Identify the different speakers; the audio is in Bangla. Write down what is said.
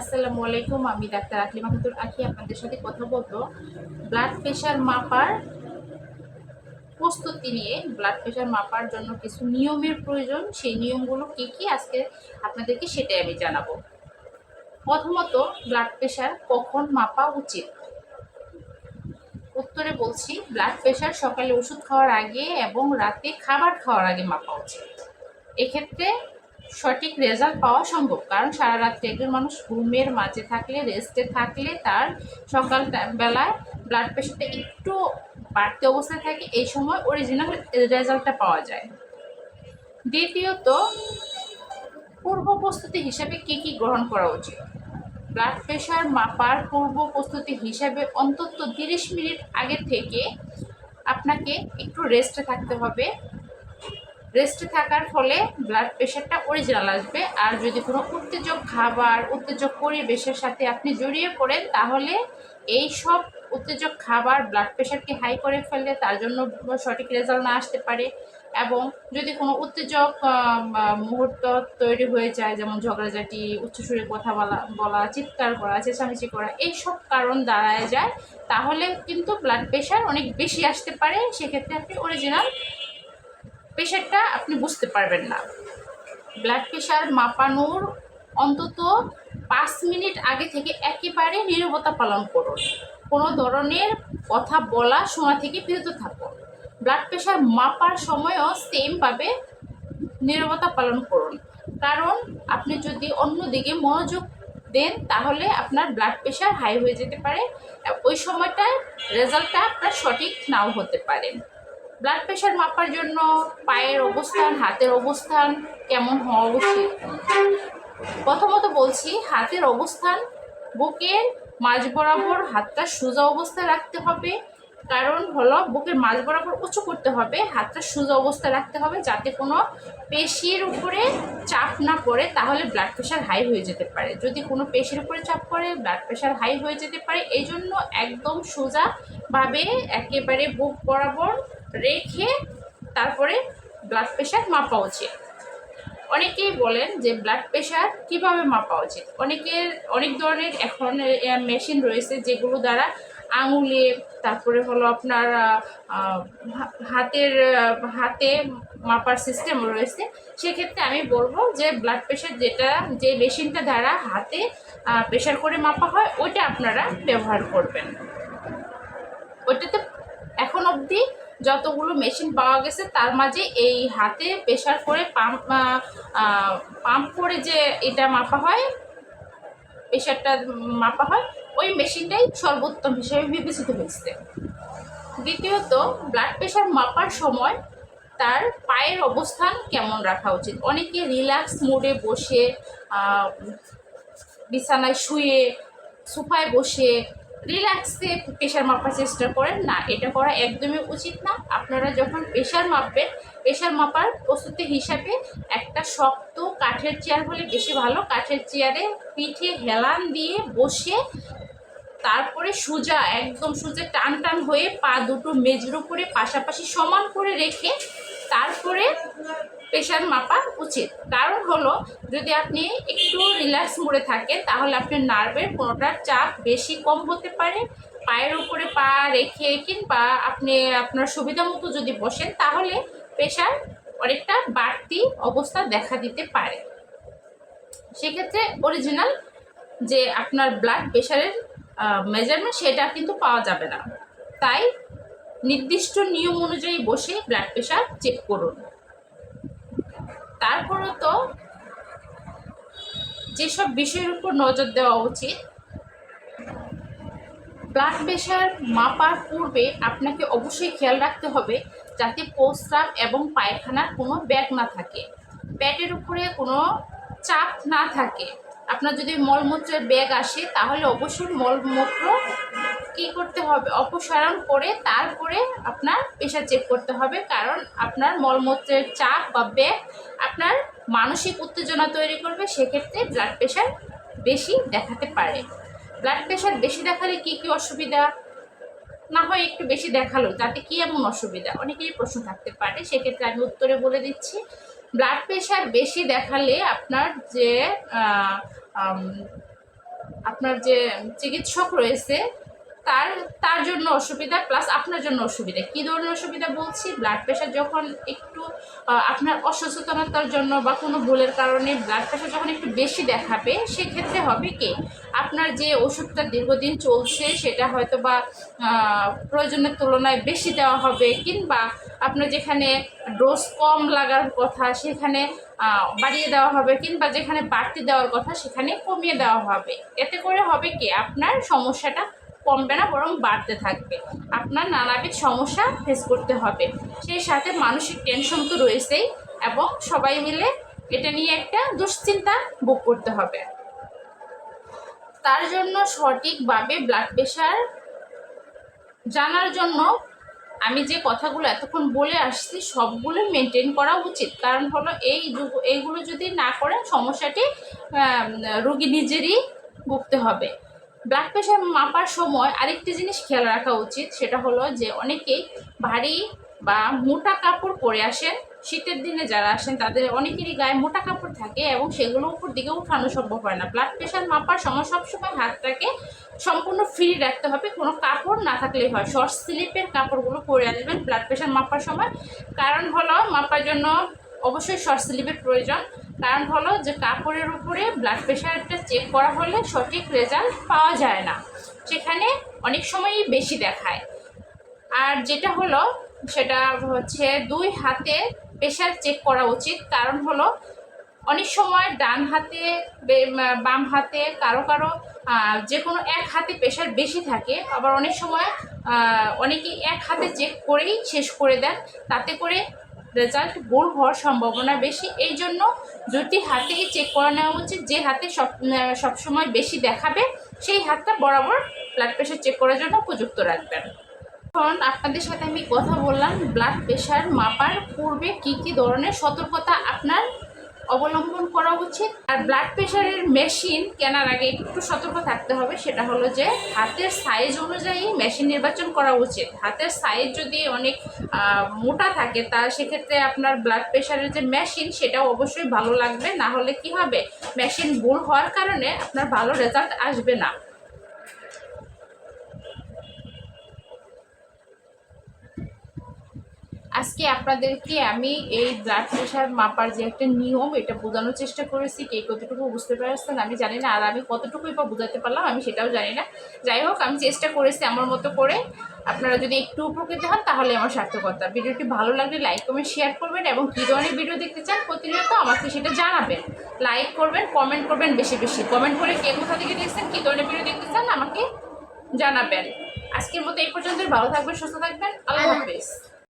Speaker 1: আসসালামু আলাইকুম, আমি ডাক্তার আকলিমা খাতুন আখি আপনাদের সাথে কথা বলব। ব্লাড প্রেশার মাপার প্রস্তুতি নিয়ে, ব্লাড প্রেশার মাপার জন্য কিছু নিয়মের প্রয়োজন, সেই নিয়মগুলো কি কি আজকে আপনাদেরকে সেটাই আমি জানাব। প্রথমত, ব্লাড প্রেশার কখন মাপা উচিত? উত্তরে বলছি, ব্লাড প্রেশার সকালে ওষুধ খাওয়ার আগে এবং রাতে খাবার খাওয়ার আগে মাপা উচিত। এক্ষেত্রে সঠিক রেজাল্ট পাওয়া সম্ভব। কারণ সারা রাত্রে একজন মানুষ ঘুমের মাঝে থাকলে রেস্টে থাকলে তার সকাল বেলায় ব্লাড প্রেশারটা একটু বাড়তি অবস্থায় থাকে, এই সময় অরিজিনাল রেজাল্টটা পাওয়া যায়। দ্বিতীয়ত, পূর্ব প্রস্তুতি হিসাবে কি কি গ্রহণ করা উচিত? ব্লাড প্রেশার মাপার পূর্ব প্রস্তুতি হিসাবে অন্তত তিরিশ মিনিট আগে থেকে আপনাকে একটু রেস্টে থাকতে হবে। রেস্টে থাকার ফলে ব্লাড প্রেশারটা অরিজিনাল আসবে। আর যদি কোনো উত্তেজক খাবার, উত্তেজক পরিবেশের সাথে আপনি জড়িয়ে পড়েন, তাহলে এই সব উত্তেজক খাবার ব্লাড প্রেশারকে হাই করে ফেললে তার জন্য সঠিক রেজাল্ট না আসতে পারে। এবং যদি কোনো উত্তেজক মুহূর্ত তৈরি হয়ে যায়, যেমন ঝগড়াঝাটি, উচ্চস্বরে কথা বলা বলা, চিৎকার করা, চেঁচামেচি করা এইসব কারণ দাঁড়ায় যায়, তাহলে কিন্তু ব্লাড প্রেশার অনেক বেশি আসতে পারে। সেক্ষেত্রে আপনি অরিজিনাল প্রেশারটা আপনি বুঝতে পারবেন না। ব্লাড প্রেশার মাপানোর অন্তত পাঁচ মিনিট আগে থেকে একেবারে নীরবতা পালন করুন। কোনো ধরনের কথা বলা সময় থেকে বিরত থাকুন। ব্লাড প্রেশার মাপার সময়ও সেমভাবে নীরবতা পালন করুন। কারণ আপনি যদি অন্যদিকে মনোযোগ দেন, তাহলে আপনার ব্লাড প্রেশার হাই হয়ে যেতে পারে। ওই সময়টায় রেজাল্টটা আপনার সঠিক নাও হতে পারে। ব্লাড প্রেশার মাপার জন্য পায়ের অবস্থান, হাতের অবস্থান কেমন হওয়া উচিত? প্রথমত বলছি, হাতের অবস্থান, বুকের মাঝ বরাবর হাতটা সোজা অবস্থায় রাখতে হবে। কারণ হলো, বুকের মাঝ বরাবর উঁচু করতে হবে, হাতটা সোজা অবস্থায় রাখতে হবে যাতে কোনো পেশির উপরে চাপ না পড়ে, তাহলে ব্লাড প্রেশার হাই হয়ে যেতে পারে। যদি কোনো পেশির উপরে চাপ পড়ে ব্লাড প্রেশার হাই হয়ে যেতে পারে। এই জন্য একদম সোজাভাবে একেবারে বুক বরাবর রেখে তারপরে ব্লাড প্রেশার মাপা উচিত। অনেকেই বলেন যে ব্লাড প্রেশার কীভাবে মাপা উচিত? অনেকের অনেক ধরনের এখন মেশিন রয়েছে যেগুলো দ্বারা আঙুলে, তারপরে হলো আপনার হাতের হাতে মাপার সিস্টেম রয়েছে। সেক্ষেত্রে আমি বলব যে ব্লাড প্রেশার যেটা, যে মেশিনটা দ্বারা হাতে প্রেশার করে মাপা হয়, ওইটা আপনারা ব্যবহার করবেন। ওইটাতে এখন অবধি যতগুলো মেশিন পাওয়া গেছে, তার মাঝে এই হাতে প্রেশার করে পাম্প পাম্প করে যে এটা মাপা হয় প্রেশারটা মাপা হয়, ওই মেশিনটাই সর্বোত্তম হিসেবে বিবেচিত হয়েছে। দ্বিতীয়ত ব্লাড প্রেশার মাপার সময় তার পায়ের অবস্থান কেমন রাখা উচিত? অনেকে রিল্যাক্স মোডে বসে বিছানায় শুয়ে, সোফায় বসে রিল্যাক্সে প্রেশার মাপার চেষ্টা করেন। না, এটা করা একদমই উচিত না। আপনারা যখন প্রেশার মাপবেন প্রেশার মাপার প্রস্তুতি হিসাবে একটা শক্ত কাঠের চেয়ার হলে বেশি ভালো। কাঠের চেয়ারে পিঠে হেলান দিয়ে বসে তারপরে সোজা, একদম সোজা টান টান হয়ে পা দুটো মেজের উপরে পাশাপাশি সমান করে রেখে তারপরে প্রেশার মাপা উচিত। কারণ হলো, যদি আপনি একটু রিল্যাক্স মোড়ে থাকেন, তাহলে আপনার নার্ভের কোনোটার চাপ বেশি কম হতে পারে। পায়ের উপরে পা রেখে কিংবা আপনি আপনার সুবিধা মতো যদি বসেন, তাহলে প্রেশার অনেকটা বাড়তি অবস্থা দেখা দিতে পারে। সেক্ষেত্রে অরিজিনাল যে আপনার ব্লাড প্রেশারের মেজারমেন্ট সেটা কিন্তু পাওয়া যাবে না। তাই নির্দিষ্ট নিয়ম অনুযায়ী বসে ব্লাড প্রেশার চেক করুন। তারপরও তো যেসব বিষয়ের উপর নজর দেওয়া উচিত ব্লাড প্রেশার মাপার পূর্বে আপনাকে অবশ্যই খেয়াল রাখতে হবে যাতে প্রস্রাব এবং পায়খানার কোনো ব্যাগ না থাকে। পেটের উপরে কোনো চাপ না থাকে। আপনার যদি মলমূত্রের ব্যাগ আসে, তাহলে অবশ্যই মলমূত্র কি করতে হবে? অপসারণ করে তারপরে আপনার প্রেশার চেক করতে হবে। কারণ আপনার মলমূত্রের চাপ বা ব্যাগ আপনার মানসিক উত্তেজনা তৈরি করবে। সেক্ষেত্রে ব্লাড প্রেশার বেশি দেখাতে পারে। ব্লাড প্রেশার বেশি দেখালে কি কি অসুবিধা? না হয় একটু বেশি দেখাল, তাতে কি এমন অসুবিধা? অনেকেরই প্রশ্ন থাকতে পারে। সেক্ষেত্রে আমি উত্তরে বলে দিচ্ছি। ব্লাড প্রেশার বেশি দেখালে আপনার যে আপনার যে চিকিৎসক রয়েছে তার তার জন্য অসুবিধা প্লাস আপনার জন্য অসুবিধা। কী ধরনের অসুবিধা বলছি? ব্লাড প্রেশার যখন একটু আপনার অসচেতনতার জন্য বা কোনো ভুলের কারণে ব্লাড প্রেশার যখন একটু বেশি দেখাবে, সেক্ষেত্রে হবে কি? আপনার যে ওষুধটা দীর্ঘদিন চলছে, সেটা হয়তো বা প্রয়োজনের তুলনায় বেশি দেওয়া হবে, কিংবা আপনার যেখানে ডোজ কম লাগার কথা, সেখানে বাড়িয়ে দেওয়া হবে, কিংবা যেখানে বাড়তি দেওয়ার কথা, সেখানে কমিয়ে দেওয়া হবে। এতে করে হবে কি? আপনার সমস্যাটা কমবে না, বরং বাড়তে থাকবে। আপনার নানাবিধ সমস্যা ফেস করতে হবে। সেই সাথে মানসিক টেনশন তো রয়েছেই এবং সবাই মিলে এটা নিয়ে একটা দুশ্চিন্তা বুক করতে হবে। তার জন্য সঠিকভাবে ব্লাড প্রেশার জানার জন্য আমি যে কথাগুলো এতক্ষণ বলে আসছি, সবগুলো মেনটেন করা উচিত। কারণ হলো এই এইগুলো যদি না করেন, সমস্যাটি রোগী নিজেরই ভুগতে হবে। ব্লাড প্রেশার মাপার সময় আরেকটি জিনিস খেয়াল রাখা উচিত, সেটা হলো যে অনেকেই ভারী বা মোটা কাপড় পরে আসেন। শীতের দিনে যারা আসেন, তাদের অনেকেরই গায়ে মোটা কাপড় থাকে এবং সেগুলো উপর দিকে উঠানো সম্ভব হয় না। ব্লাড প্রেশার মাপার সময় সবসময় হাতটাকে সম্পূর্ণ ফ্রি রাখতে হবে। কোনো কাপড় না থাকলেই হয়। শর্ট স্লিপের কাপড়গুলো পরে আসবেন ব্লাড প্রেশার মাপার সময়। কারণ হলো মাপার জন্য অবশ্যই শর্ট স্লিপের প্রয়োজন। কারণ হলো যে কাপড়ের উপরে ব্লাড প্রেশারটা চেক করা হলে সঠিক রেজাল্ট পাওয়া যায় না। সেখানে অনেক সময়ই বেশি দেখায়। আর যেটা হলো, সেটা হচ্ছে দুই হাতে প্রেশার চেক করা উচিত। কারণ হলো, অনেক সময় ডান হাতে বাম হাতে কারও কারও যে কোনো এক হাতে প্রেশার বেশি থাকে। আবার অনেক সময় অনেকেই এক হাতে চেক করেই শেষ করে দেন। তাতে করে রেজাল্ট ভুল হওয়ার সম্ভাবনা বেশি। এই জন্য দুটি হাতেই চেক করে নেওয়া উচিত। যে হাতে সব সবসময় বেশি দেখাবে, সেই হাতটা বরাবর ব্লাড প্রেশার চেক করার জন্য উপযুক্ত রাখবেন। এখন আপনাদের সাথে আমি কথা বললাম ব্লাড প্রেশার মাপার পূর্বে কি কি ধরনের সতর্কতা আপনার অবলম্বন করা উচিত আর ব্লাড প্রেশারের মেশিন কেনার আগে একটু সতর্ক থাকতে হবে, সেটা হলো যে হাতের সাইজ অনুযায়ী মেশিন নির্বাচন করা উচিত। হাতের সাইজ যদি অনেক মোটা থাকে, তা সেক্ষেত্রে আপনার ব্লাড প্রেশারের যে মেশিন সেটাও অবশ্যই ভালো লাগবে। না হলে কি হবে? মেশিন ভুল হওয়ার কারণে আপনার ভালো রেজাল্ট আসবে না। আজকে আপনাদেরকে আমি এই ব্লাড প্রেশার মাপার যে একটা নিয়ম, এটা বোঝানোর চেষ্টা করেছি, কে কতটুকু বুঝতে পারছেন আমি জানি না, আর আমি কতটুকুই বা বোঝাতে পারলাম আমি সেটাও জানি না। যাই হোক, আমি চেষ্টা করেছি আমার মতো করে। আপনারা যদি একটু উপকৃত হন, তাহলে আমার সার্থকতা। ভিডিওটি ভালো লাগলে লাইক কমেন্ট শেয়ার করবেন এবং কী ধরনের ভিডিও দেখতে চান প্রতিনিয়ত আমাকে সেটা জানাবেন। লাইক করবেন কমেন্ট করবেন বেশি বেশি। কমেন্ট করে কে কোথা থেকে দেখছেন, কী ধরনের ভিডিও দেখতে চান আমাকে জানাবেন। আজকের মতো এই পর্যন্ত ভালো থাকবেন, সুস্থ থাকবেন। আল্লাহ হাফেজ।